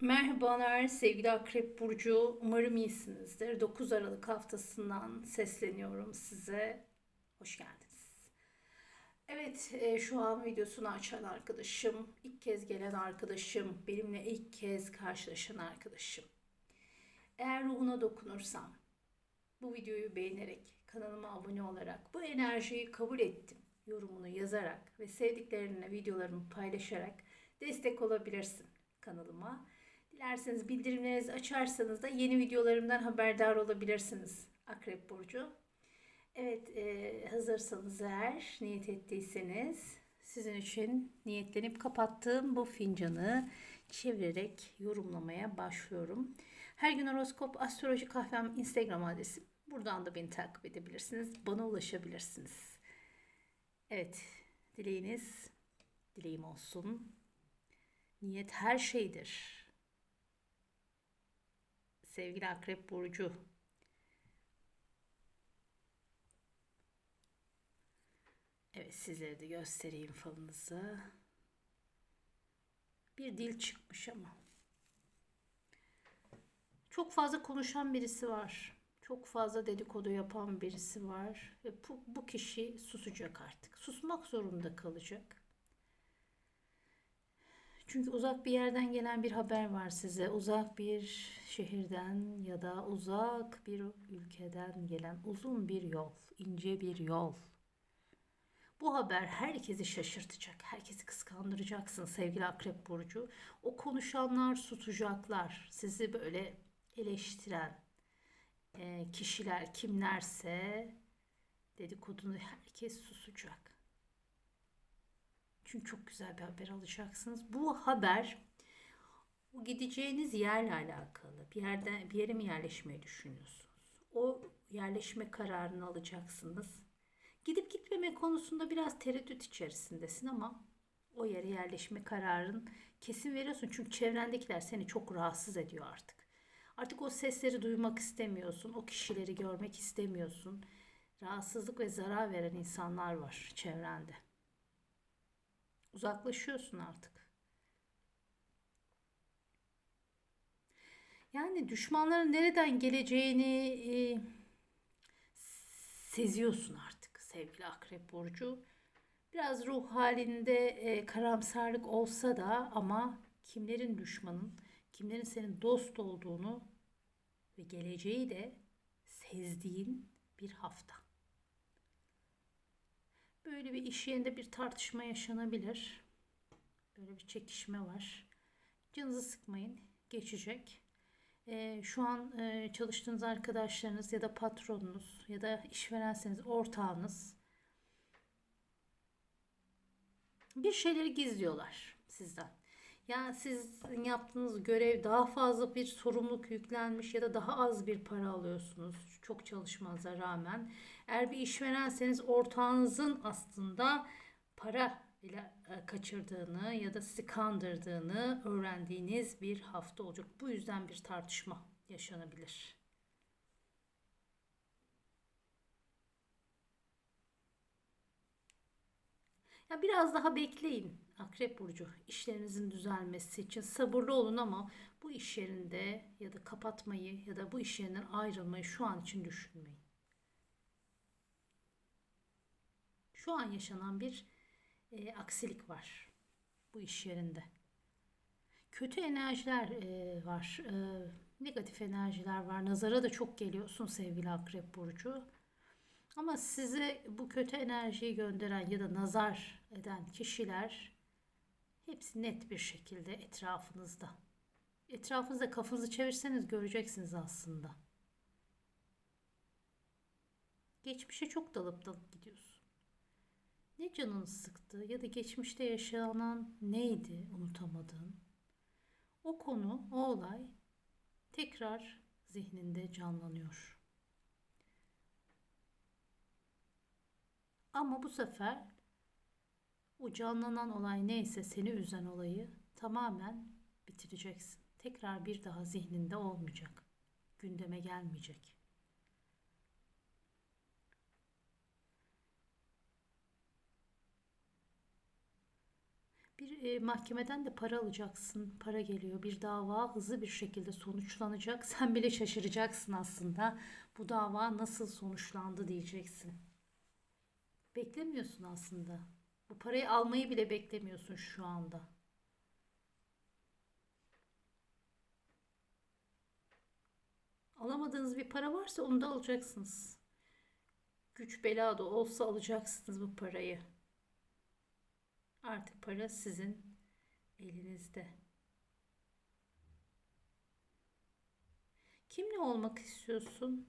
Merhabalar sevgili Akrep Burcu. Umarım iyisinizdir. 9 Aralık haftasından sesleniyorum size. Hoş geldiniz. Evet e, şu an videosunu açan arkadaşım, ilk kez gelen arkadaşım, benimle ilk kez karşılaşan arkadaşım. Eğer ruhuna dokunursam, bu videoyu beğenerek, kanalıma abone olarak, bu enerjiyi kabul ettim yorumunu yazarak ve sevdiklerinle videolarımı paylaşarak destek olabilirsin kanalıma. Dilerseniz bildirimlerinizi açarsanız da yeni videolarımdan haberdar olabilirsiniz Akrep Burcu. Evet e, hazırsanız eğer niyet ettiyseniz sizin için niyetlenip kapattığım bu fincanı çevirerek yorumlamaya başlıyorum. Her gün horoskop astroloji kahvem Instagram adresim. Buradan da beni takip edebilirsiniz. Bana ulaşabilirsiniz. Evet dileğiniz dileğim olsun. Niyet her şeydir sevgili Akrep Burcu. Evet sizlere de göstereyim falınızı. Bir dil çıkmış ama. Çok fazla konuşan birisi var. Çok fazla dedikodu yapan birisi var. Ve bu, kişi susacak artık. Susmak zorunda kalacak. Çünkü uzak bir yerden gelen bir haber var size. Uzak bir şehirden ya da uzak bir ülkeden gelen uzun bir yol, ince bir yol. Bu haber herkesi şaşırtacak, herkesi kıskandıracaksın sevgili Akrep Burcu. O konuşanlar susacaklar, sizi böyle eleştiren e, kişiler kimlerse dedikodunu herkes susacak. Çünkü çok güzel bir haber alacaksınız. Bu haber bu gideceğiniz yerle alakalı. Bir yerden bir yere mi yerleşmeyi düşünüyorsunuz? O yerleşme kararını alacaksınız. Gidip gitmeme konusunda biraz tereddüt içerisindesin ama o yere yerleşme kararın kesin veriyorsun. Çünkü çevrendekiler seni çok rahatsız ediyor artık. Artık o sesleri duymak istemiyorsun. O kişileri görmek istemiyorsun. Rahatsızlık ve zarar veren insanlar var çevrende. Uzaklaşıyorsun artık. Yani düşmanların nereden geleceğini e, seziyorsun artık sevgili Akrep Burcu. Biraz ruh halinde e, karamsarlık olsa da ama kimlerin düşmanın, kimlerin senin dost olduğunu ve geleceği de sezdiğin bir hafta. Böyle bir iş yerinde bir tartışma yaşanabilir. Böyle bir çekişme var. Canınızı sıkmayın. Geçecek. Ee, şu an e, çalıştığınız arkadaşlarınız ya da patronunuz ya da işverenseniz ortağınız bir şeyleri gizliyorlar sizden. Ya sizin yaptığınız görev daha fazla bir sorumluluk yüklenmiş ya da daha az bir para alıyorsunuz çok çalışmanıza rağmen. Eğer bir işverenseniz ortağınızın aslında para ile e, kaçırdığını ya da sizi kandırdığını öğrendiğiniz bir hafta olacak. Bu yüzden bir tartışma yaşanabilir. Ya biraz daha bekleyin Akrep Burcu işlerinizin düzelmesi için sabırlı olun ama bu iş yerinde ya da kapatmayı ya da bu iş yerinden ayrılmayı şu an için düşünmeyin. Şu an yaşanan bir e, aksilik var bu iş yerinde. Kötü enerjiler e, var, e, negatif enerjiler var. Nazara da çok geliyorsun sevgili Akrep Burcu. Ama size bu kötü enerjiyi gönderen ya da nazar eden kişiler hepsi net bir şekilde etrafınızda. Etrafınızda kafanızı çevirseniz göreceksiniz aslında. Geçmişe çok dalıp dalıp gidiyorsun. Ne canını sıktı ya da geçmişte yaşanan neydi unutamadığın? O konu, o olay tekrar zihninde canlanıyor. Ama bu sefer o canlanan olay neyse seni üzen olayı tamamen bitireceksin. Tekrar bir daha zihninde olmayacak. Gündeme gelmeyecek. Bir e, mahkemeden de para alacaksın. Para geliyor. Bir dava hızlı bir şekilde sonuçlanacak. Sen bile şaşıracaksın aslında. Bu dava nasıl sonuçlandı diyeceksin. Beklemiyorsun aslında. Bu parayı almayı bile beklemiyorsun şu anda. Alamadığınız bir para varsa onu da alacaksınız. Güç bela da olsa alacaksınız bu parayı. Artık para sizin elinizde. Kimle olmak istiyorsun?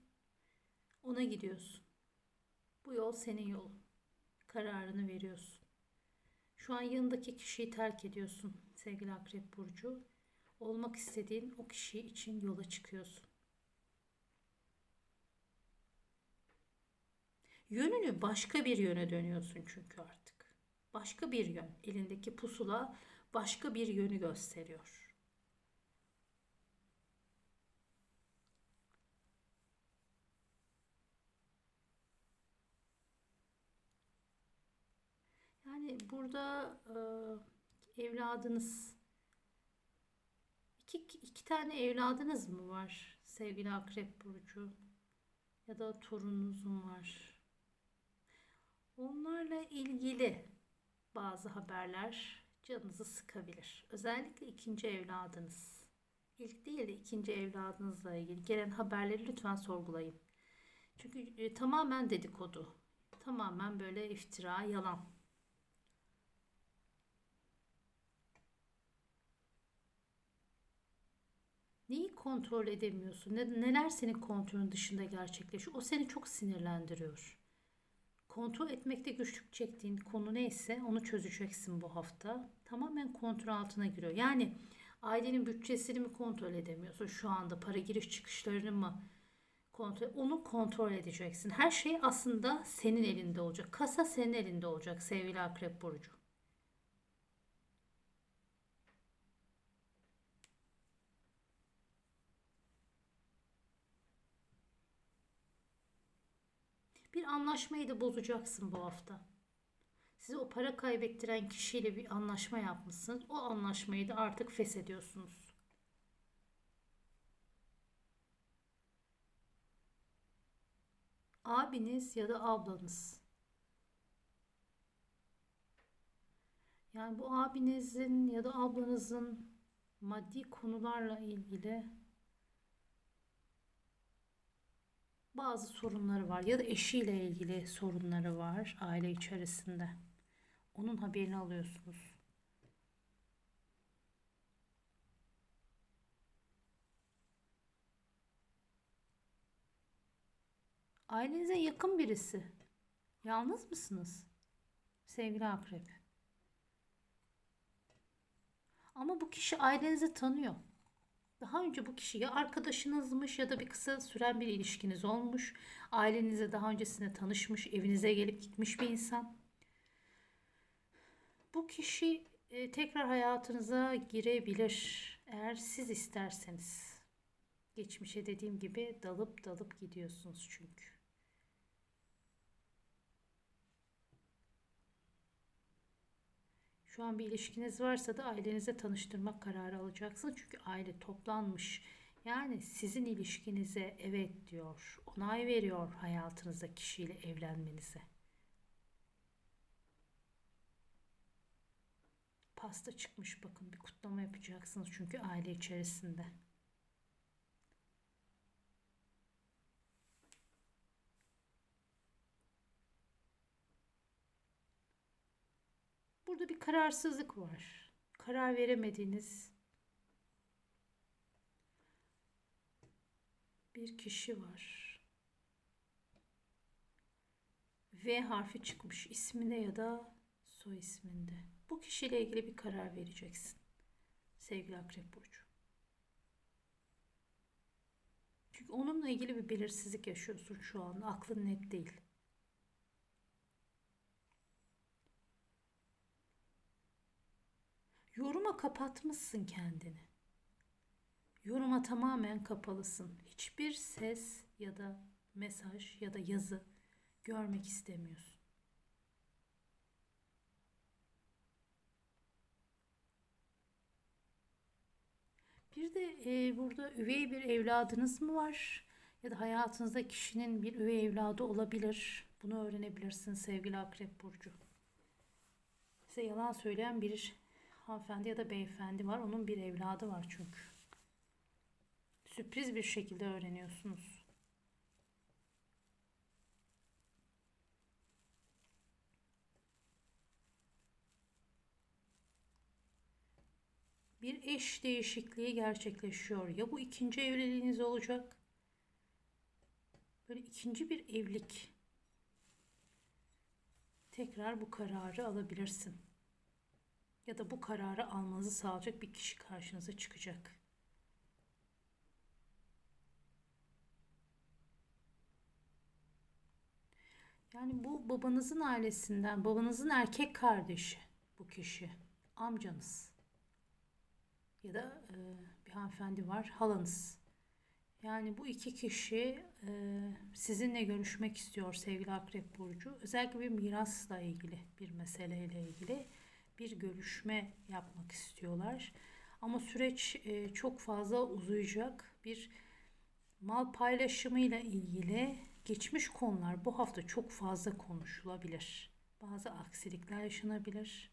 Ona gidiyorsun. Bu yol senin yolun. Kararını veriyorsun. Şu an yanındaki kişiyi terk ediyorsun sevgili Akrep Burcu. Olmak istediğin o kişi için yola çıkıyorsun. Yönünü başka bir yöne dönüyorsun çünkü artık. Başka bir yön. Elindeki pusula başka bir yönü gösteriyor. Yani burada e, evladınız iki, iki tane evladınız mı var sevgili Akrep Burcu? Ya da torununuz mu var? Onlarla ilgili bazı haberler canınızı sıkabilir. Özellikle ikinci evladınız. İlk değil de ikinci evladınızla ilgili gelen haberleri lütfen sorgulayın. Çünkü e, tamamen dedikodu. Tamamen böyle iftira, yalan. Neyi kontrol edemiyorsun? Ne, neler senin kontrolün dışında gerçekleşiyor? O seni çok sinirlendiriyor. Kontrol etmekte güçlük çektiğin konu neyse onu çözeceksin bu hafta. Tamamen kontrol altına giriyor. Yani ailenin bütçesini mi kontrol edemiyorsun? Şu anda para giriş çıkışlarını mı kontrol onu kontrol edeceksin. Her şey aslında senin elinde olacak. Kasa senin elinde olacak sevgili Akrep Burcu. Bir anlaşmayı da bozacaksın bu hafta. Size o para kaybettiren kişiyle bir anlaşma yapmışsınız. O anlaşmayı da artık feshediyorsunuz. Abiniz ya da ablanız. Yani bu abinizin ya da ablanızın maddi konularla ilgili bazı sorunları var ya da eşiyle ilgili sorunları var aile içerisinde. Onun haberini alıyorsunuz. Ailenize yakın birisi. Yalnız mısınız? Sevgili akrep. Ama bu kişi ailenizi tanıyor. Daha önce bu kişi ya arkadaşınızmış ya da bir kısa süren bir ilişkiniz olmuş. Ailenize daha öncesinde tanışmış, evinize gelip gitmiş bir insan. Bu kişi e, tekrar hayatınıza girebilir eğer siz isterseniz. Geçmişe dediğim gibi dalıp dalıp gidiyorsunuz çünkü. Şu an bir ilişkiniz varsa da ailenize tanıştırmak kararı alacaksınız. Çünkü aile toplanmış. Yani sizin ilişkinize evet diyor, onay veriyor hayatınızda kişiyle evlenmenize. Pasta çıkmış bakın bir kutlama yapacaksınız çünkü aile içerisinde. Burada bir kararsızlık var. Karar veremediğiniz bir kişi var. V harfi çıkmış isminde ya da soy isminde. Bu kişiyle ilgili bir karar vereceksin. Sevgili Akrep Burcu. Çünkü onunla ilgili bir belirsizlik yaşıyorsun şu an. Aklın net değil. Yoruma kapatmışsın kendini. Yoruma tamamen kapalısın. Hiçbir ses ya da mesaj ya da yazı görmek istemiyorsun. Bir de e, burada üvey bir evladınız mı var? Ya da hayatınızda kişinin bir üvey evladı olabilir. Bunu öğrenebilirsin sevgili Akrep Burcu. Size yalan söyleyen bir hanımefendi ya da beyefendi var. Onun bir evladı var çünkü. Sürpriz bir şekilde öğreniyorsunuz. Bir eş değişikliği gerçekleşiyor. Ya bu ikinci evliliğiniz olacak. Böyle ikinci bir evlilik. Tekrar bu kararı alabilirsin. Ya da bu kararı almanızı sağlayacak bir kişi karşınıza çıkacak. Yani bu babanızın ailesinden, babanızın erkek kardeşi bu kişi. Amcanız. Ya da e, bir hanımefendi var, halanız. Yani bu iki kişi e, sizinle görüşmek istiyor sevgili Akrep Burcu. Özellikle bir mirasla ilgili bir meseleyle ilgili bir görüşme yapmak istiyorlar. Ama süreç e, çok fazla uzayacak. Bir mal paylaşımıyla ilgili geçmiş konular bu hafta çok fazla konuşulabilir. Bazı aksilikler yaşanabilir.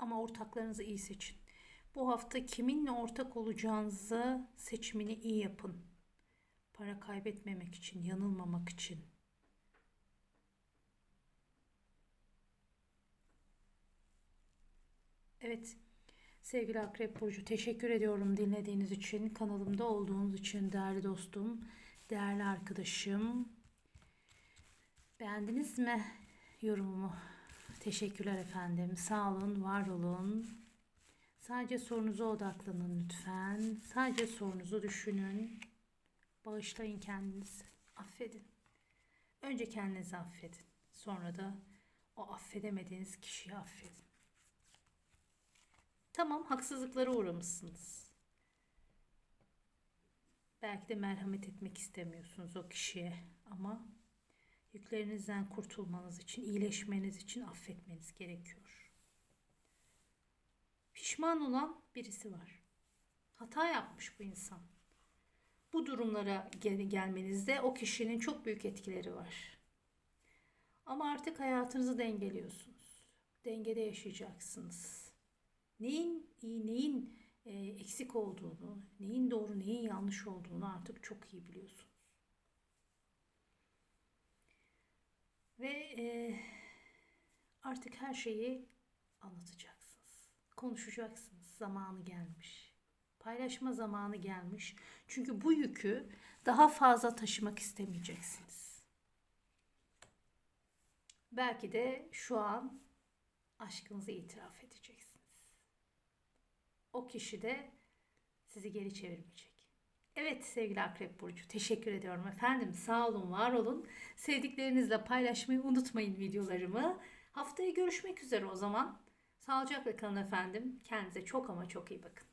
Ama ortaklarınızı iyi seçin. Bu hafta kiminle ortak olacağınızı seçimini iyi yapın. Para kaybetmemek için, yanılmamak için. Evet. Sevgili Akrep Burcu teşekkür ediyorum dinlediğiniz için, kanalımda olduğunuz için değerli dostum, değerli arkadaşım. Beğendiniz mi yorumumu? Teşekkürler efendim. Sağ olun, var olun. Sadece sorunuza odaklanın lütfen. Sadece sorunuzu düşünün. Bağışlayın kendinizi. Affedin. Önce kendinizi affedin. Sonra da o affedemediğiniz kişiyi affedin. Tamam, haksızlıklara uğramışsınız. Belki de merhamet etmek istemiyorsunuz o kişiye ama Yüklerinizden kurtulmanız için, iyileşmeniz için affetmeniz gerekiyor. Pişman olan birisi var. Hata yapmış bu insan. Bu durumlara gel gelmenizde o kişinin çok büyük etkileri var. Ama artık hayatınızı dengeliyorsunuz. Dengede yaşayacaksınız. Neyin iyi, neyin eksik olduğunu, neyin doğru, neyin yanlış olduğunu artık çok iyi biliyorsunuz. Ve e, artık her şeyi anlatacaksınız. Konuşacaksınız. Zamanı gelmiş. Paylaşma zamanı gelmiş. Çünkü bu yükü daha fazla taşımak istemeyeceksiniz. Belki de şu an aşkınızı itiraf edeceksiniz. O kişi de sizi geri çevirmeyecek. Evet sevgili Akrep Burcu teşekkür ediyorum efendim. Sağ olun, var olun. Sevdiklerinizle paylaşmayı unutmayın videolarımı. Haftaya görüşmek üzere o zaman. Sağlıcakla kalın efendim. Kendinize çok ama çok iyi bakın.